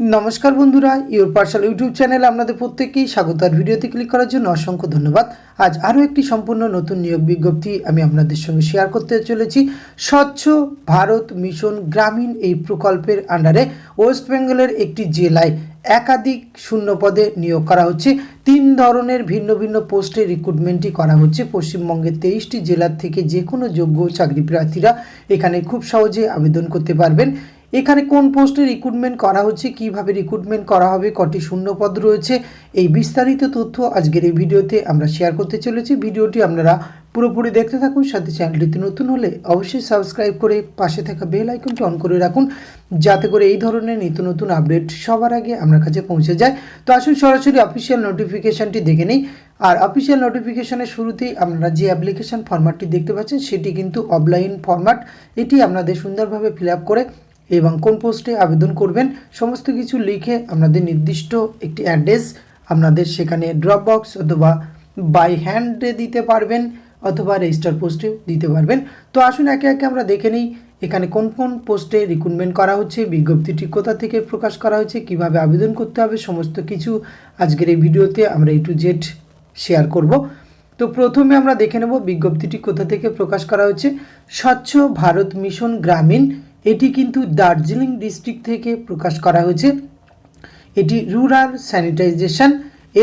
নমস্কার বন্ধুরা, your পার্সাল YouTube চ্যানেলে আপনাদের প্রত্যেককেই স্বাগত। আর ভিডিওতে ক্লিক করার জন্য অসংখ্য ধন্যবাদ। আজ আরও একটি সম্পূর্ণ নতুন নিয়োগ বিজ্ঞপ্তি আমি আপনাদের সঙ্গে শেয়ার করতে চলেছি। স্বচ্ছ ভারত মিশন গ্রামীণ এই প্রকল্পের আন্ডারে ওয়েস্ট বেঙ্গলের একটি জেলায় একাধিক শূন্য পদে নিয়োগ করা হচ্ছে। তিন ধরনের ভিন্ন ভিন্ন পোস্টে রিক্রুটমেন্টই করা হচ্ছে। পশ্চিমবঙ্গের তেইশটি জেলার থেকে যে কোনো যোগ্য চাকরি প্রার্থীরা এখানে খুব সহজে আবেদন করতে পারবেন। এখানে কোন পোস্টে রিক্রুটমেন্ট করা হচ্ছে, কীভাবে রিক্রুটমেন্ট করা হবে, কটি শূন্যপদ রয়েছে, এই বিস্তারিত তথ্য আজকের এই ভিডিওতে আমরা শেয়ার করতে চলেছি। ভিডিওটি আপনারা পুরোপুরি দেখতে থাকুন, সাথে চ্যানেলটিতে নতুন হলে অবশ্যই সাবস্ক্রাইব করে পাশে থাকা বেল আইকনটি অন করে রাখুন, যাতে করে এই ধরনের নিত্য নতুন আপডেট সবার আগে আপনার কাছে পৌঁছে যায়। তো আসুন সরাসরি অফিসিয়াল নোটিফিকেশানটি দেখে নিই। আর অফিসিয়াল নোটিফিকেশনের শুরুতেই আপনারা যে অ্যাপ্লিকেশান ফরম্যাটটি দেখতে পাচ্ছেন, সেটি কিন্তু অফলাইন ফরম্যাট এটি আপনাদের সুন্দরভাবে ফিল করে এবং কোন পোস্টে আবেদন করবেন, সমস্ত কিছু লিখে আপনাদের নির্দিষ্ট একটি অ্যাড্রেস আপনাদের সেখানে ড্রপ বক্স অথবা বাই হ্যান্ডে দিতে পারবেন অথবা রেজিস্টার পোস্টে দিতে পারবেন। তো আসুন একে একে আমরা দেখে নিই এখানে কোন কোন পোস্টে রিক্রুটমেন্ট করা হচ্ছে বিজ্ঞপ্তিটি কোথা থেকে প্রকাশ করা হচ্ছে কীভাবে আবেদন করতে হবে, সমস্ত কিছু আজকের এই ভিডিওতে আমরা এই টু জেড শেয়ার করব। তো প্রথমে আমরা দেখে নেব বিজ্ঞপ্তিটি কোথা থেকে প্রকাশ করা হচ্ছে। স্বচ্ছ ভারত মিশন গ্রামীণ এটি কিন্তু দার্জিলিং ডিস্ট্রিক্ট থেকে প্রকাশ করা হয়েছে। এটি রুরাল স্যানিটাইজেশন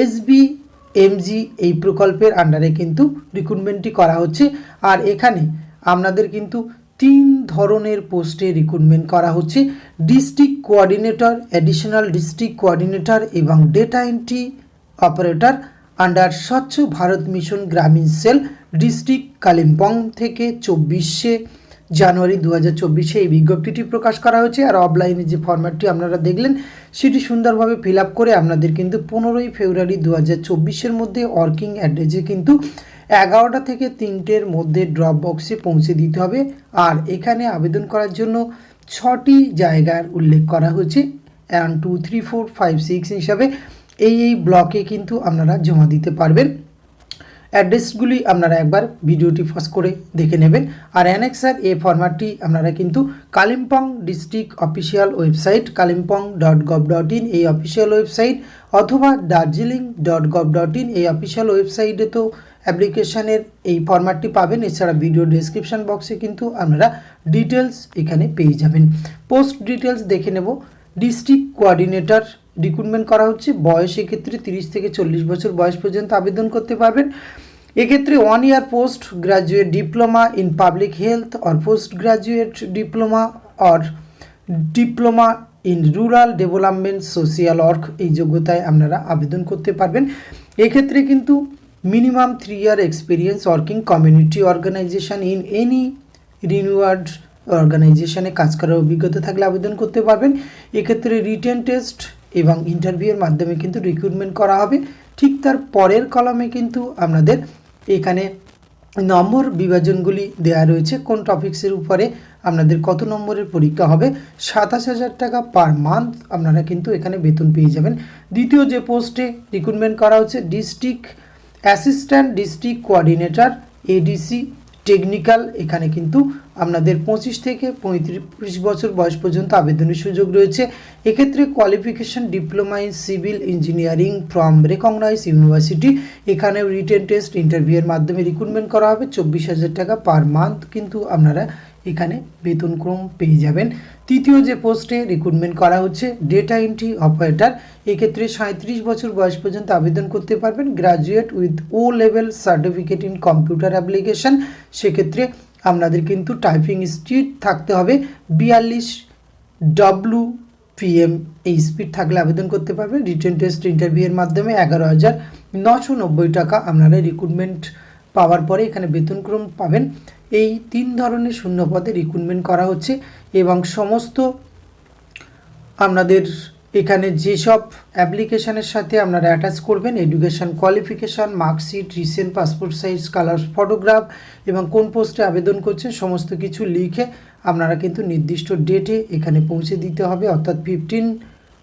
এসবি এমজি এই প্রকল্পের আন্ডারে কিন্তু রিক্রুটমেন্টটি করা হচ্ছে। আর এখানে আপনাদের কিন্তু তিন ধরনের পোস্টে রিক্রুটমেন্ট করা হচ্ছে। District coordinator, additional district coordinator এবং ডেটা এন্ট্রি অপারেটর আন্ডার স্বচ্ছ Bharat mission Gramin cell district Kalimpong থেকে চব্বিশে জানুয়ারি দু হাজার চব্বিশে এই বিজ্ঞপ্তিটি প্রকাশ করা হয়েছে আর অফলাইনে যে ফরম্যাটটি আপনারা দেখলেন, সেটি সুন্দরভাবে ফিল আপ করে আপনাদের কিন্তু পনেরোই ফেব্রুয়ারি দু হাজার চব্বিশের মধ্যে ওয়ার্কিং অ্যাড্রেসে কিন্তু এগারোটা থেকে তিনটের মধ্যে ড্রপ বক্সে পৌঁছে দিতে হবে। আর এখানে আবেদন করার জন্য ছটি জায়গার উল্লেখ করা হয়েছে and two three four five six হিসাবে এই এই ব্লকে কিন্তু আপনারা জমা দিতে পারবেন। অ্যাড্রেসগুলি আপনারা একবার ভিডিওটি ফস করে দেখে নেবেন। আর অ্যানেক্সার এই ফরম্যাটটি আপনারা কিন্তু Kalimpong district official website, Kalimpong dot gov dot in এই অফিসিয়াল ওয়েবসাইট, অথবা Darjeeling dot gov dot in এই অফিসিয়াল ওয়েবসাইটে তো অ্যাপ্লিকেশানের এই ফরম্যাটটি পাবেন। এছাড়া ভিডিও ডেসক্রিপশান বক্সে কিন্তু আপনারা ডিটেলস এখানে পেয়ে যাবেন। পোস্ট ডিটেলস দেখে নেব। ডিস্ট্রিক্ট কোঅর্ডিনেটর রিক্রুটমেন্ট করা হচ্ছে। বয়স এক্ষেত্রে তিরিশ থেকে চল্লিশ বছর বয়স পর্যন্ত আবেদন করতে পারবেন। এক্ষেত্রে one year post graduate diploma in public health or post graduate diploma or diploma in rural development social work এই যোগ্যতায় আপনারা আবেদন করতে পারবেন। এক্ষেত্রে কিন্তু minimum three year experience working community organisation in any renowned অর্গানাইজেশানে কাজ করার অভিজ্ঞতা থাকলে আবেদন করতে পারবেন। এক্ষেত্রে রিটেন টেস্ট এবং ইন্টারভিউয়ের মাধ্যমে কিন্তু রিক্রুটমেন্ট করা হবে। ঠিক তার পরের কলমে কিন্তু আপনাদের এখানে নম্বর বিভাজনগুলি দেওয়া রয়েছে। কোন টপিক্সের উপরে আপনাদের কত নম্বরের পরীক্ষা হবে? সাতাশ হাজার টাকা পার মান্থ আপনারা কিন্তু এখানে বেতন পেয়ে যাবেন। দ্বিতীয় যে পোস্টে রিক্রুটমেন্ট করা হচ্ছে district assistant district coordinator ADC technical এখানে কিন্তু আপনাদের পঁচিশ থেকে পঁয়ত্রিশ বছর বয়স পর্যন্ত আবেদনের সুযোগ রয়েছে। এক্ষেত্রে qualification diploma in civil engineering from recognise university এখানেও রিটেন টেস্ট ইন্টারভিউয়ের মাধ্যমে রিক্রুটমেন্ট করা হবে। চব্বিশ হাজার টাকা পার মান্থ কিন্তু আপনারা এখানে বেতনক্রম পেয়ে যাবেন। তৃতীয় যে পোস্টে রিক্রুটমেন্ট করা হচ্ছে ডেটা এন্ট্রি অপারেটর এক্ষেত্রে সাঁত্রিশ বছর বয়স পর্যন্ত আবেদন করতে পারবেন। Graduate with O level certificate in computer application সেক্ষেত্রে আপনাদের কিন্তু টাইপিং স্পিড থাকতে হবে। বিয়াল্লিশ ডব্লু পিএম এই স্পিড থাকলে আবেদন করতে পারবেন। রিটেন টেস্ট ইন্টারভিউয়ের মাধ্যমে এগারো হাজার নশো নব্বই টাকা আপনারা রিক্রুটমেন্ট পাওয়ার পরে এখানে বেতনক্রম পাবেন। এই তিন ধরনের শূন্য পদে রিক্রুটমেন্ট করা হচ্ছে এবং সমস্ত আপনাদের এখানে যেসব অ্যাপ্লিকেশানের সাথে আপনারা অ্যাটাচ করবেন education qualification marksheet recent passport size colour photograph এবং কোন পোস্টে আবেদন করছেন, সমস্ত কিছু লিখে আপনারা কিন্তু নির্দিষ্ট ডেটে এখানে পৌঁছে দিতে হবে। অর্থাৎ ফিফটিন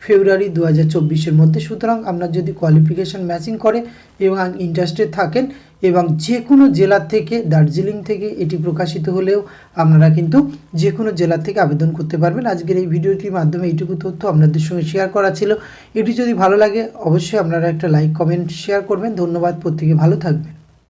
ফেব্রুয়ারি দু হাজার চব্বিশের মধ্যে। সুতরাং আপনার যদি কোয়ালিফিকেশান ম্যাচিং করে এবং ইন্টারেস্টেড থাকেন এবং যে কোনো জেলার থেকে, দার্জিলিং থেকে এটি প্রকাশিত হলেও আপনারা কিন্তু যে কোনো জেলার থেকে আবেদন করতে পারবেন। আজকের এই ভিডিওটির মাধ্যমে এইটুকু তথ্য আপনাদের সঙ্গে শেয়ার করা ছিল। এটি যদি ভালো লাগে, অবশ্যই আপনারা একটা লাইক কমেন্ট শেয়ার করবেন। ধন্যবাদ, প্রত্যেকে ভালো থাকবেন।